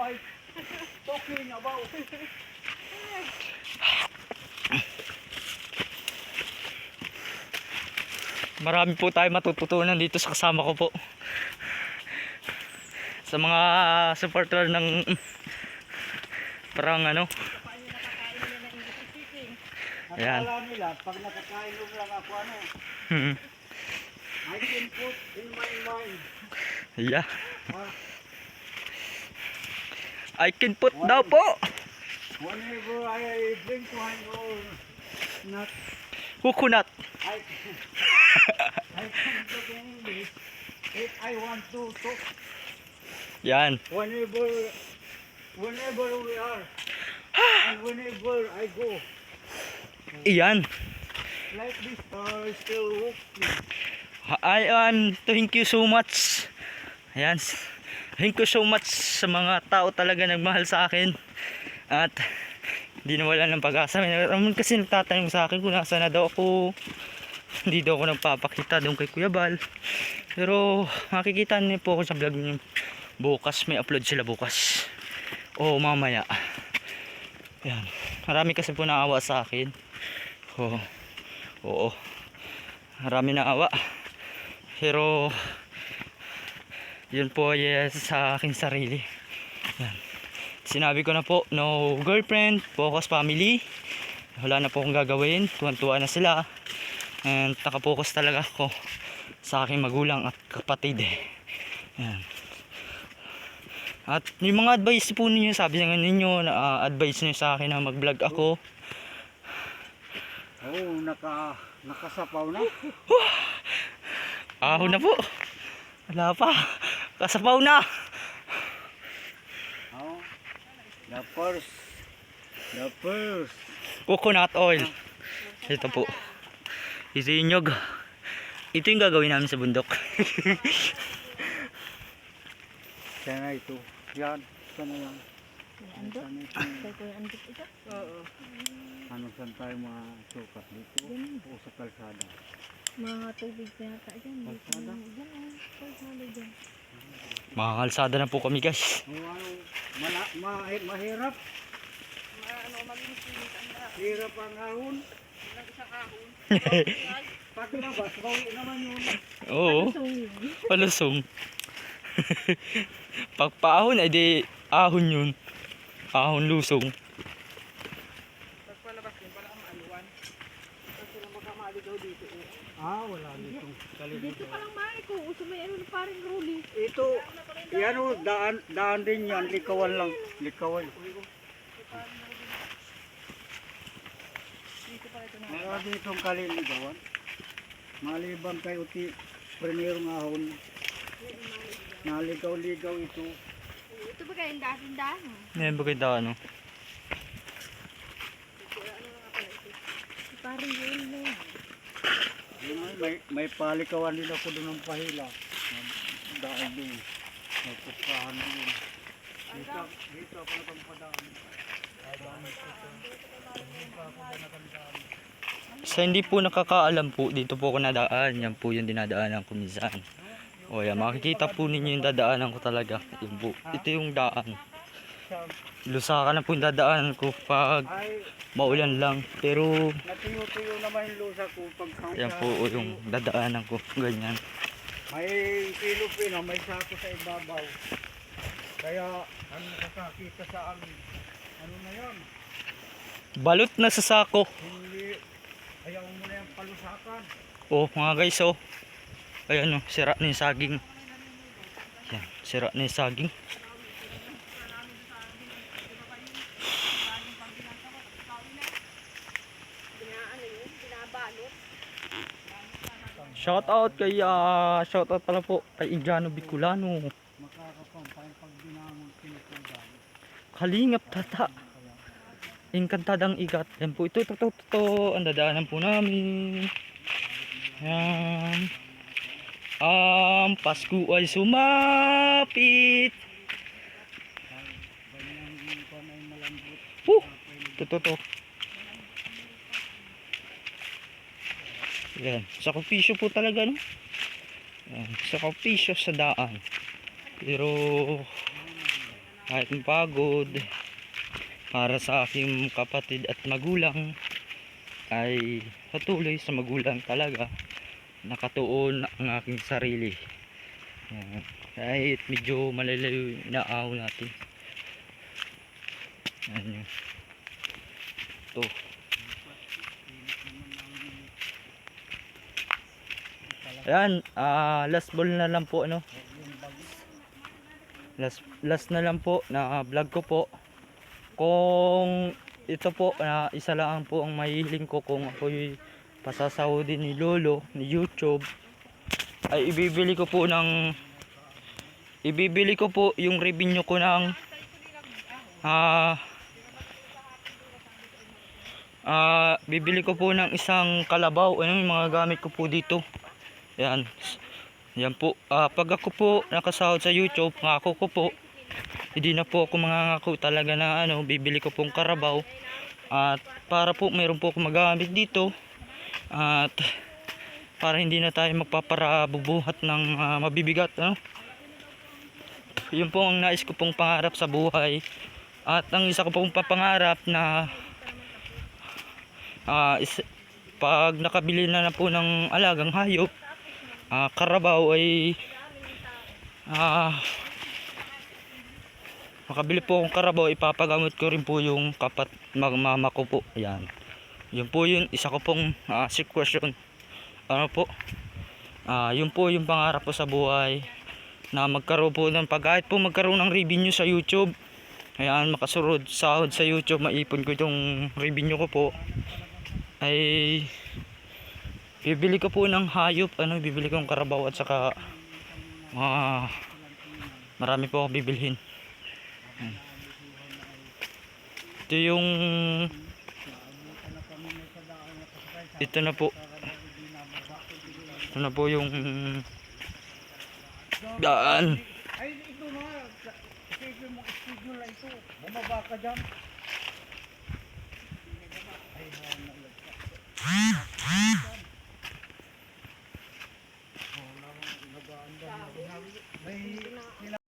I talking about? Marami po tayo matututunan dito sa kasama ko po. Sa mga supporter ng parang ano. Ayan. Nakakala nila, pag nakakainom lang ako, ano. I can put in my mind. Yeah. I can put daw po. whenever I drink wine or not, Coconut. I I can talk English if I want to talk. Yan. Whenever, whenever we are, and whenever I go, Iyan. like this is still walking. I um, thank you so much. Ayan. Thank you so much sa mga tao talaga nagmahal sa akin. At hindi na wala ng pag-asa. Meron kasi nagtatanong sa akin kung nasa na daw ako. Hindi daw ako nagpapakita doon kay Kuya Bal. Pero makikita niyo po ako sa vlog niyo. Bukas may upload sila bukas. O mamaya. Ayan. Marami kasi po naawa sa akin. Oo. Oo. Marami naawa. Pero yun po ay eh, sa aking sarili. Yan. Sinabi ko na po, no girlfriend, focus family. Wala na po akong gagawin. Tuwan-tuwa na sila. And nakapokus talaga ako sa aking magulang at kapatid eh. Yan. At yung mga advice po ninyo, sabi nga ninyo, na ah, advice niyo sa akin na mag-vlog ako. Oh, naka, nakasapaw na. Ahon na po. Wala pa. Kasapaw na. Oh, the first, the first. Coconut oil. Ito po. Ito yung nyog. Ito yung gagawin namin sa bundok. Sana ito. Yan, sana yan. Ano saan tayo masukat dito? O sa kalsada. Mga tubig na yata dyan. Kalsada? Dyan oh. Kalsada dyan. Mga kalsada na po kami guys. Ano, mala, ma, mahirap. Ano, malinis-linis ang. Hirap ang ahon. Ilang isang ahon. Pag labas, bawi naman yun. Oo. So, yun. Palusong. Pagpaahon ay di ahon yun. Ahon lusong. Pagpalabas yun, pala ang maaluan. Pag sila magkamaligaw dito eh. Ah, wala dito. Dito pa lang maaari ko. Uso may ano na parang rolly. Ito, yan o, daan, daan din yan. Likawan lang. Likawan. Dito pa na. Wala dito ang kaliligawan. Maliban kay uti, primerong ahon. Naligaw-ligaw ito. Ito ba kayong dahan-dahan? Ngayon ba kayo ano? Parang rolly na yan. Yun ay, May, may palikawan din ako doon ng pahila. Daan din. May puskahan din. Dito, dito ako nagpadaan. Sa hindi po nakakaalam po, dito po ako nadaan. Yan po yung dinadaanan ko minsan. O yan, makikita po ninyo yung dadaanan ko talaga. Yan. Ito yung daan. Lusaka na po yung dadaanan ko pag Ay, maulan lang. Pero natuyo-tuyo naman yung lusa ko pag yan po yung dadaanan ko. Ganyan. May kilo pina, may sako sa ibabaw. Kaya, ano nakakita sa amin? Ano na yan? Balot na sa sako. Hindi, ayaw mo na yung palusakan. Oh, mga guys, oh. Ayan, oh, sira na yung saging. Yan, sira na yung saging. Shout out kay ah, shout out pala po kay Indiano Bicolano. Kalingap tata. Inkantadang ikat. Yan po ito, ito, ito, ito. Ang dadaanan po namin. Yan. Ang Pasko ay sumapit. Woo! Ito, ito, ito. Yan. Sakripisyo po talaga, no? Yan. Sakripisyo sa daan. Pero, kahit pagod para sa aking kapatid at magulang ay patuloy sa magulang talaga nakatuon ang aking sarili Yan. kahit medyo malalayo inaaw natin yan yun ito Ayan, ah last ball na lang po ano. Last last na lang po na vlog ko po. Kung ito po na isa lang po ang mahihiling ko kung ako'y pasasahodin ni Lolo ni YouTube ay ibibili ko po ng ibibili ko po yung revenue ko ng ah ah bibili ko po ng isang kalabaw ano yung mga gamit ko po dito yan. Yan po. Ah, pag ako po nakasahod sa YouTube, ngako ko po, hindi na po ako mangangako talaga na ano, bibili ko pong karabaw. At para po mayroon po ako magamit dito. At para hindi na tayo magpaparabubuhat ng ah, mabibigat. Ano? Yun po ang nais ko pong pangarap sa buhay. At ang isa ko pong papangarap na ah, is, pag nakabili na na po ng alagang hayop, ah karabaw ay ah makabili po akong karabaw ipapagamot ko rin po yung kapat mag- mama ko po. Yan yun po yun isa ko pong ah, question ano po? Ah yun po yung pangarap ko sa buhay na magkaroon po ng pag kahit po magkaroon ng revenue sa youtube ayan makasurod sahod sa youtube maipon ko itong revenue ko po ay bibili ko po ng hayop ano bibili ko ng karabaw at saka ah marami po ako bibilhin Ayan. ito yung ito na po ito na po yung daan Ay, ito na. Isipin mo, schedule na ito. Bumaba ka dyan.